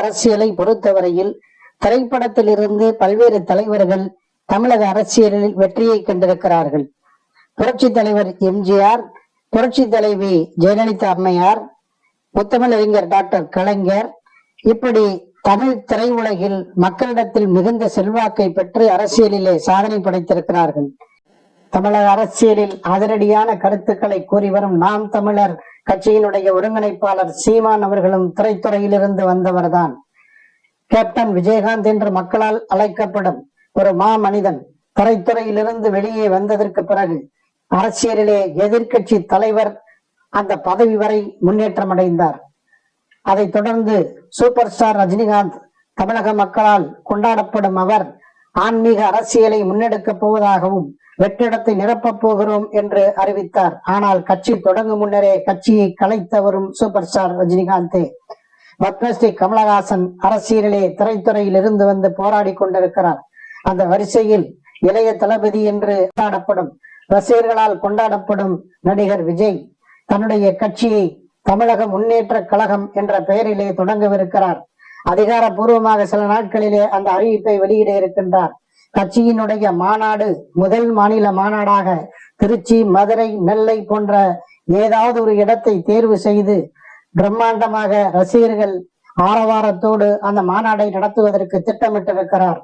அரசியலை பொறுத்தவரையில் திரைப்படத்தில் இருந்து பல்வேறு தலைவர்கள் தமிழக அரசியலில் வெற்றியை கண்டிருக்கிறார்கள். புரட்சி தலைவர் எம்ஜிஆர் புரட்சி தலைவி ஜெயலலிதா அம்மையார் முத்தமிழறிஞர் டாக்டர் கலைஞர் இப்படி தமிழ் திரையுலகில் மக்களிடத்தில் மிகுந்த செல்வாக்கை பெற்று அரசியலிலே சாதனை படைத்திருக்கிறார்கள். தமிழக அரசியலில் அதிரடியான கருத்துக்களை கூறி வரும் நாம் தமிழர் கட்சியினுடைய ஒருங்கிணைப்பாளர் சீமான் அவர்களும் திரைத்துறையிலிருந்து வந்தவர்தான். கேப்டன் விஜயகாந்த் என்று மக்களால் அழைக்கப்படும் ஒரு மா மனிதன் திரைத்துறையிலிருந்து வெளியே வந்ததற்கு பிறகு அரசியலிலே எதிர்கட்சி தலைவர் அந்த பதவி வரை முன்னேற்றம் அடைந்தார். அதைத் தொடர்ந்து சூப்பர் ஸ்டார் ரஜினிகாந்த் தமிழக மக்களால் கொண்டாடப்படும் அவர் ஆன்மீக அரசியலை முன்னெடுக்கப் போவதாகவும் வெற்றிடத்தை நிரப்பப் போகிறோம் என்று அறிவித்தார். ஆனால் கட்சி தொடங்கும் முன்னரே கட்சியை கலைத்தவரும் சூப்பர் ஸ்டார் ரஜினிகாந்தே. பத்மஸ்ரீ கமலஹாசன் அரசியலிலே திரைத்துறையில் இருந்து வந்து போராடி கொண்டிருக்கிறார். அந்த வரிசையில் இளைய தளபதி என்று கொண்டாடப்படும் ரசிகர்களால் கொண்டாடப்படும் நடிகர் விஜய் தன்னுடைய கட்சியை தமிழக முன்னேற்ற கழகம் என்ற பெயரிலே தொடங்கவிருக்கிறார். அதிகாரபூர்வமாக சில நாட்களிலே அந்த அறிவிப்பை வெளியிட இருக்கின்றார். கட்சியினுடைய மாநாடு முதல் மாநில மாநாடாக திருச்சி மதுரை நெல்லை போன்ற ஏதாவது ஒரு இடத்தை தேர்வு செய்து பிரம்மாண்டமாக ரசிகர்கள் ஆரவாரத்தோடு அந்த மாநாடை நடத்துவதற்கு திட்டமிட்டிருக்கிறார்.